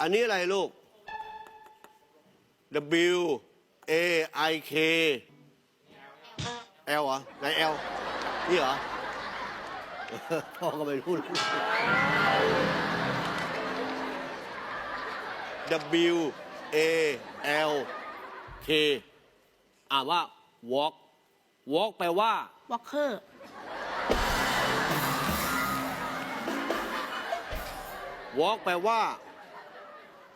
อันนี้อะไรลูก W A I K L เหรอไหน L นี่เหรอ พ่อก็ไม่รู้ W A L K อ่านว่า walk walk แปลว่า วอลเคอร์ walk แปลว่า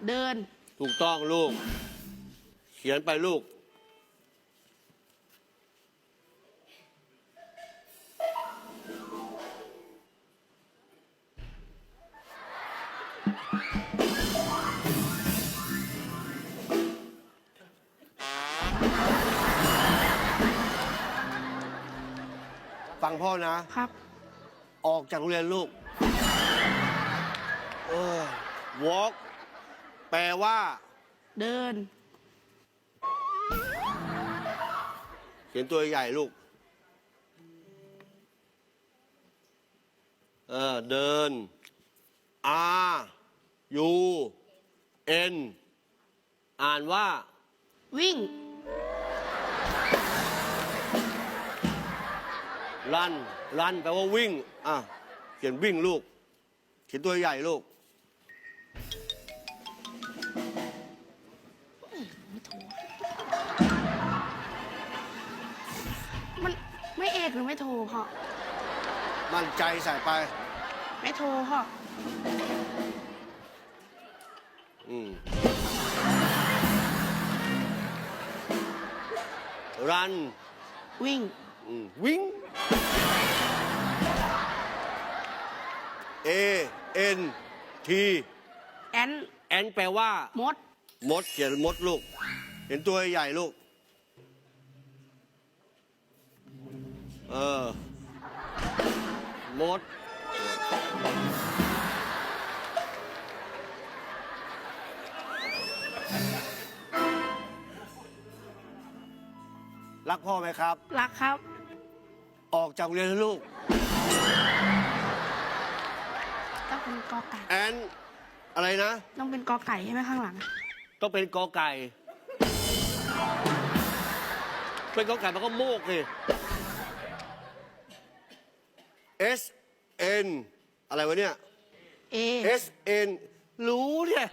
เดิน ถูกต้องลูก เขียนไปลูก ฟังพ่อนะ ครับ ออกจากโรงเรียนลูก เออ walk แปลว่า เดิน เขียนตัวใหญ่ลูก เออ เดิน R U N อ่านว่า วิ่ง รัน รันแปลว่าวิ่ง อะ เขียนวิ่งลูก เขียนตัวใหญ่ลูก กหรือไม่โทรพ่อ มั่นใจใส่ไป ไม่โทรพ่อ อืมรันวิ่ง อืมวิ่ง A N T แอน แอนแปลว่า มด มดเขียนมดลูก เห็นตัวใหญ่ลูก เออมดรักพ่อไหมครับ รักครับ ออกจากโรงเรียนเถอะลูก ต้องเป็นกอไก่ แอนอะไรนะ ต้องเป็นกอไก่ใช่ไหมข้างหลัง ต้องเป็นกอไก่ เป็นกอไก่มันก็โมกเลย S N อะไรวะเนี่ย เอ S N รู้เนี่ย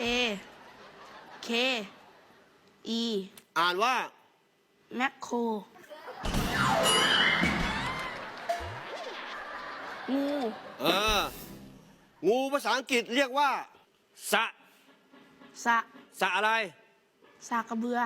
เอ เค อีอ่านว่า แมคโคร งู เออ งูภาษาอังกฤษเรียกว่า สะ สะ สะอะไร สากกระเบือ